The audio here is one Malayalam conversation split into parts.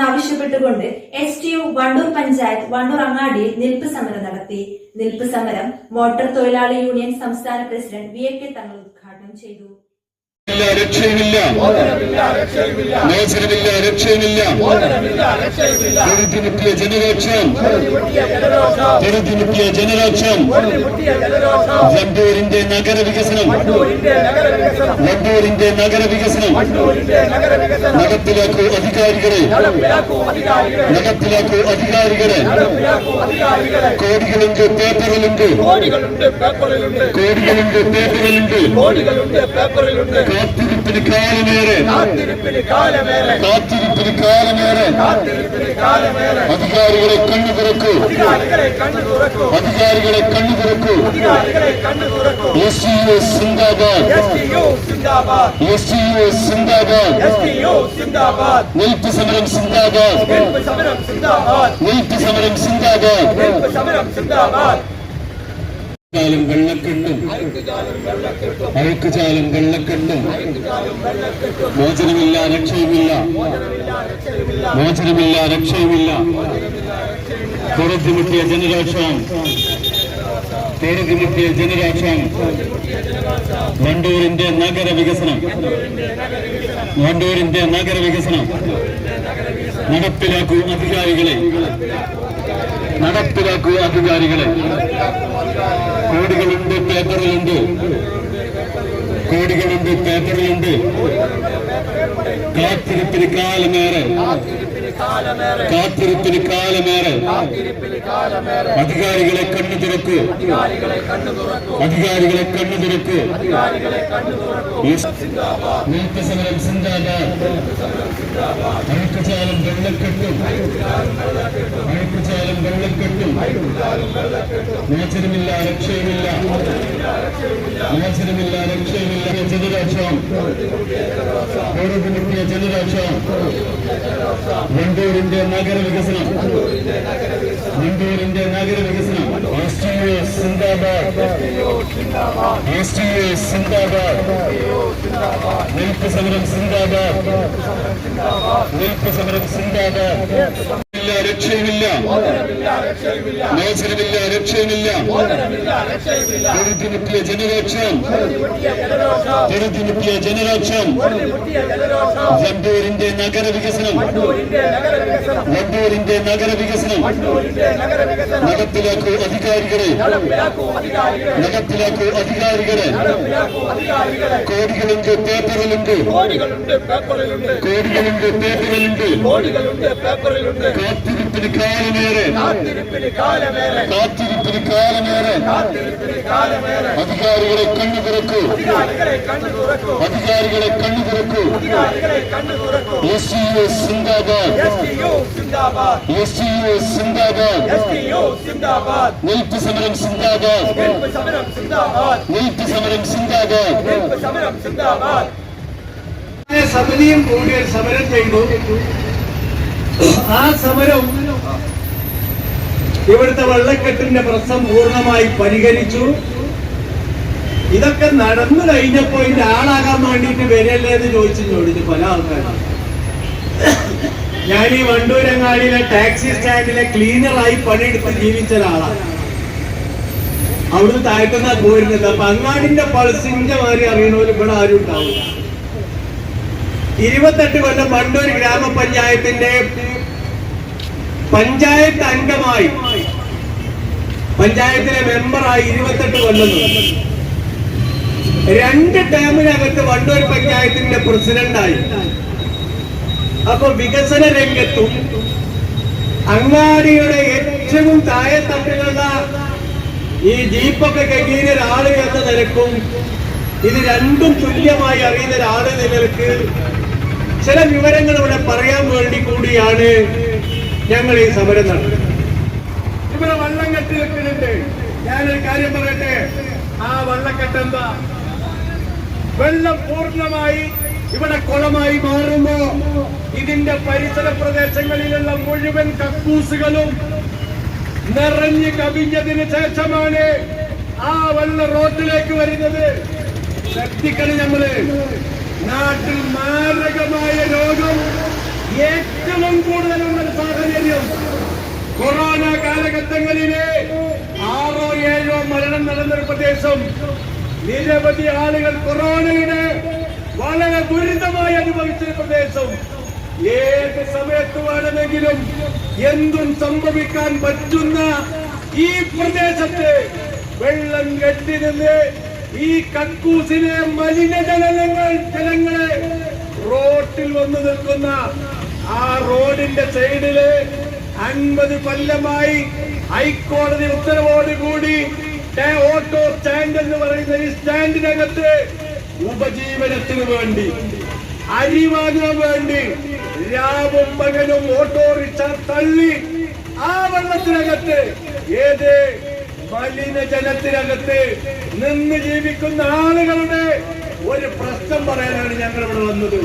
നടപ്പിലാക്കണമെന്നാവശ്യപ്പെട്ടുകൊണ്ട് S T U Wandoor panchayat Wandoor അങ്ങാടിയിൽ നിൽപ്പ് സമരം നടത്തി. നിൽപ്പ് സമരം മോട്ടോർ തൊഴിലാളി യൂണിയൻ സംസ്ഥാന പ്രസിഡന്റ് വി എ കെ തങ്ങൾ ഉദ്ഘാടനം ചെയ്തു. രക്ഷയുമില്ല. മോചനമില്ല രക്ഷയുമില്ല. പൊറുതിമുട്ടിയ ജനരോക്ഷം. പൊറുതിമുട്ടിയ ജനരോക്ഷം. വണ്ടൂരിന്റെ നഗര വികസനം വണ്ടൂരിന്റെ നഗര വികസനം നടപ്പിലാക്കൂ അധികാരികളെ. നടപ്പിലാക്കൂ അധികാരികളെ കോടികളുണ്ട് പേപ്പറിലുണ്ട്. കോടികളുണ്ട് പേപ്പറിലുണ്ട്. കാത്തിരിപ്പിന് കാലമേറെ. കാത്തിരിപ്പിന് കാലമേറെ. അധികാരികളെ കണ്ണു തുറക്കൂ. അധികാരികളെ കണ്ണു തുറക്കൂ. എസ് യു സിന്ദാബാദ്. എസ് യു സിന്ദാബാദ്. നെയ്ത്ത് സമരം സിന്ദാബാദ്. നെൽപ്പ് സമരം സിന്ദാബാദ്. കാലം വെള്ളക്കെട്ടും. അഴുക്കുചാലം വെള്ളക്കെട്ടും. മോചനമില്ല രക്ഷയുമില്ല. മോചനമില്ല രക്ഷയുമില്ല. തുറത്തുമുട്ടിയ ജനരാക്ഷം പുറത്തുമുട്ടിയ ജനരാക്ഷം വണ്ടൂരിന്റെ നഗര വികസനം വണ്ടൂരിന്റെ നഗര വികസനം നടപ്പിലാക്കൂ അധികാരികളെ. നടപ്പിലാക്കൂ അധികാരികളെ. കോടികളുണ്ട് പേപ്പറിലുണ്ട് കോടികളുണ്ട് പേപ്പറിലുണ്ട് കാത്തിരിപ്പിന് കാലമേറെ കാത്തിരിപ്പിന് കാലമേറെ. അധികാരികളെ കണ്ണു തുറക്കൂ. അധികാരികളെ കണ്ണു തുറക്കൂ. സമരം സിന്ദാബാദ്. അഴുക്കുചാലം വെള്ളക്കെട്ടും. അഴുക്കുചാലം വെള്ളക്കെട്ടും. മോചനമില്ല രക്ഷയുമില്ല മോചനമില്ല ലക്ഷ്യമില്ല ചതുരാക്ഷം ഓരോരുത്തരുടെ ജനരോഷം. വണ്ടൂരിന്റെ നഗര വികസനം. വണ്ടൂരിന്റെ നഗര വികസനം. രാഷ്ട്രീയ സിന്ദാബാദ്. രാഷ്ട്രീയ സിന്ദാബാദ്. നെൽപ്പ് സമരം സിന്ദാബാദ്. നെൽപ്പ് സമരം സിന്ദാബാദ്. രക്ഷയുമില്ല. മോചനമില്ല രക്ഷയുമില്ല. പൊറുതിമുട്ടിയ ജനരോക്ഷം പൊറുതിമുട്ടിയ ജനരോക്ഷം വണ്ടൂരിന്റെ നഗര വികസനം. വണ്ടൂരിന്റെ നഗര വികസനം. നടപ്പിലാക്കൂ അധികാരികളെ. നടപ്പിലാക്കൂ അധികാരികളെ. കോടികളുണ്ട് പേപ്പറിലുണ്ട്. കോടികളുണ്ട് പേപ്പറിലുണ്ട്. കാത്തിരിപ്പിന് കാലമേറെ. കാത്തിരിപ്പിന് കാലമേറെ. അധികാരികളെ കണ്ണു തുറക്കൂ. അധികാരികളെ കണ്ണു തുറക്കൂ. എസ് സി യു സിന്ദാബാദ്. എസ് സി യു സിന്ദാബാദ്. നെൽപ്പ് സമരം സിന്ദാബാദ്. നെൽപ്പ് സമരം സിന്ദാബാദ്. സമിതിയും കൂടി സമരം ചെയ്തു. ആ സമരം ഇവിടുത്തെ വെള്ളക്കെട്ടിന്റെ പ്രശ്നം പൂർണമായി പരിഹരിച്ചു. ഇതൊക്കെ നടന്നു കഴിഞ്ഞപ്പോ ഇതിന്റെ ആളാകാൻ വേണ്ടിയിട്ട് വരല്ലേ എന്ന് ചോദിച്ചു ചോദിച്ചു പല ആൾക്കാരും ഞാൻ ഈ വണ്ടൂരങ്ങാടിയിലെ ടാക്സി സ്റ്റാൻഡിലെ ക്ലീനറായി പണിയെടുത്ത് ജീവിച്ച ഒരാളാണ്. അവിടുന്ന് താഴ്ത്തുന്ന പോയിരുന്നില്ല. അപ്പൊ അങ്ങാടിന്റെ പൾസിന്റെ മാതിരി അറിയണവരും ഇവിടെ ആരും ഉണ്ടാവില്ല. ഇരുപത്തെട്ട് കൊല്ലം വണ്ടൂർ ഗ്രാമപഞ്ചായത്തിന്റെ പഞ്ചായത്ത് അംഗമായി പഞ്ചായത്തിലെ മെമ്പറായി ഇരുപത്തെട്ട് കൊല്ലം. രണ്ട് ടേമിനകത്ത് വണ്ടൂർ പഞ്ചായത്തിന്റെ പ്രസിഡന്റായി അപ്പൊ വികസന രംഗത്തും അങ്ങാടിയുടെ ഏറ്റവും താഴെ തട്ടിലുള്ള ഈ ജീപ്പൊക്കെ കയ്യിൽ ഒരാൾ എന്ന നിലക്കും ഇത് രണ്ടും തുല്യമായി അറിയുന്ന ഒരാൾ നിങ്ങൾക്ക് ചില വിവരങ്ങൾ ഇവിടെ പറയാൻ വേണ്ടി കൂടിയാണ് ഞങ്ങൾ ഈ സമരം നടത്തുന്നത്. ഇവിടെ വള്ളം കെട്ടി വെക്കുന്നുണ്ട്. ഞാനൊരു കാര്യം പറയട്ടെ? ആ വള്ളക്കെട്ട് എന്താ? വെള്ളം പൂർണമായി ഇവിടെ കുളമായി മാറുമ്പോ ഇതിന്റെ പരിസര പ്രദേശങ്ങളിലുള്ള മുഴുവൻ കക്കൂസുകളും നിറഞ്ഞു കവിഞ്ഞതിന് ശേഷമാണ് ആ വെള്ളം റോഡിലേക്ക് വരുന്നത്. ശ്രദ്ധിക്കണം നമ്മൾ നാട്ടിൽ മാരകമായ രോഗം ഏറ്റവും കൂടുതലുള്ള സാഹചര്യം. കൊറോണ കാലഘട്ടങ്ങളിലെ ആറോ ഏഴോ മരണം നടന്നൊരു പ്രദേശം. നിരവധി ആളുകൾ കൊറോണയുടെ വളരെ ദുരിതമായി അനുഭവിച്ചൊരു പ്രദേശം. ഏത് സമയത്ത് വേണമെങ്കിലും എന്തും സംഭവിക്കാൻ പറ്റുന്ന ഈ പ്രദേശത്ത് വെള്ളം കെട്ടി നിന്ന് ഈ കക്കൂസിലെ മലിനജലങ്ങൾ ജനങ്ങളെ റോട്ടിൽ വന്നു നിൽക്കുന്ന ആ റോഡിന്റെ സൈഡിൽ അൻപത് കൊല്ലമായി ഹൈക്കോടതി ഉത്തരവോടുകൂടി ഓട്ടോ സ്റ്റാൻഡ് എന്ന് പറയുന്ന ഈ സ്റ്റാൻഡിനകത്ത് ഉപജീവനത്തിന് വേണ്ടി അരി വാങ്ങാൻ വേണ്ടി രാവും പകലും ഓട്ടോറിക്ഷ തള്ളി ആ വെള്ളത്തിനകത്ത് ഏത് മലിനജലത്തിനകത്ത് നിന്ന് ജീവിക്കുന്ന ആളുകളുടെ ഒരു പ്രശ്നം പറയാനാണ് ഞങ്ങൾ ഇവിടെ വന്നത്.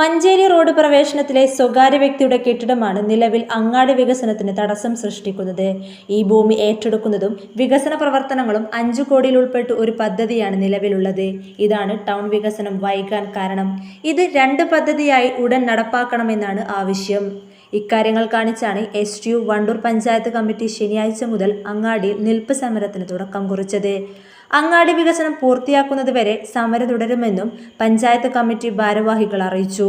മഞ്ചേരി റോഡ് പ്രവേശനത്തിലെ സ്വകാര്യ വ്യക്തിയുടെ കെട്ടിടമാണ് നിലവിൽ അങ്ങാടി വികസനത്തിന് തടസ്സം സൃഷ്ടിക്കുന്നത്. ഈ ഭൂമി ഏറ്റെടുക്കുന്നതും വികസന പ്രവർത്തനങ്ങളും അഞ്ചു കോടിയിൽ ഉൾപ്പെട്ട് ഒരു പദ്ധതിയാണ് നിലവിലുള്ളത്. ഇതാണ് ടൗൺ വികസനം വൈകാൻ കാരണം. ഇത് രണ്ട് പദ്ധതിയായി ഉടൻ നടപ്പാക്കണമെന്നാണ് ആവശ്യം. ഇക്കാര്യങ്ങൾ കാണിച്ചാണ് S T U Wandoor panchayat committee ശനിയാഴ്ച മുതൽ അങ്ങാടിയിൽ നിൽപ്പ് സമരത്തിന് തുടക്കം കുറിച്ചത്. അങ്ങാടി വികസനം പൂർത്തിയാക്കുന്നതുവരെ സമരം തുടരുമെന്നും പഞ്ചായത്ത് കമ്മിറ്റി ഭാരവാഹികൾ അറിയിച്ചു.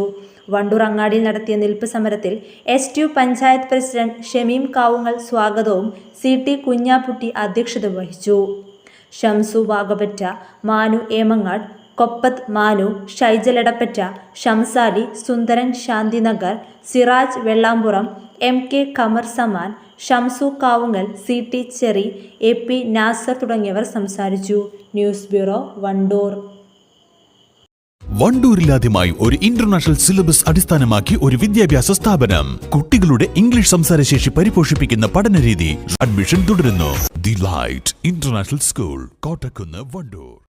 വണ്ടൂർ അങ്ങാടിയിൽ നടത്തിയ നിൽപ്പ് സമരത്തിൽ S T U panchayat president Shameem Kavungal സ്വാഗതവും സി ടി കുഞ്ഞാപ്പുട്ടി അധ്യക്ഷത വഹിച്ചു. Shamsu Vagapatta Manu Emangad കൊപ്പത്ത് Manu ഷൈജലടപ്പറ്റ Shamsali Sundaran Shantinagar Siraj Vellampuram M K Kamar Saman Shamsu Kavungal C T Cherry A P Nasar തുടങ്ങിയവർ സംസാരിച്ചു. News bureau Wandoor. വണ്ടൂരിലാദ്യമായി ഒരു ഇന്റർനാഷണൽ സിലബസ് അടിസ്ഥാനമാക്കി ഒരു വിദ്യാഭ്യാസ സ്ഥാപനം. കുട്ടികളുടെ ഇംഗ്ലീഷ് സംസാരശേഷി പരിപോഷിപ്പിക്കുന്ന പഠനരീതി അഡ്മിഷൻ തുടരുന്നു. The light international school Kottakkunnu Wandoor.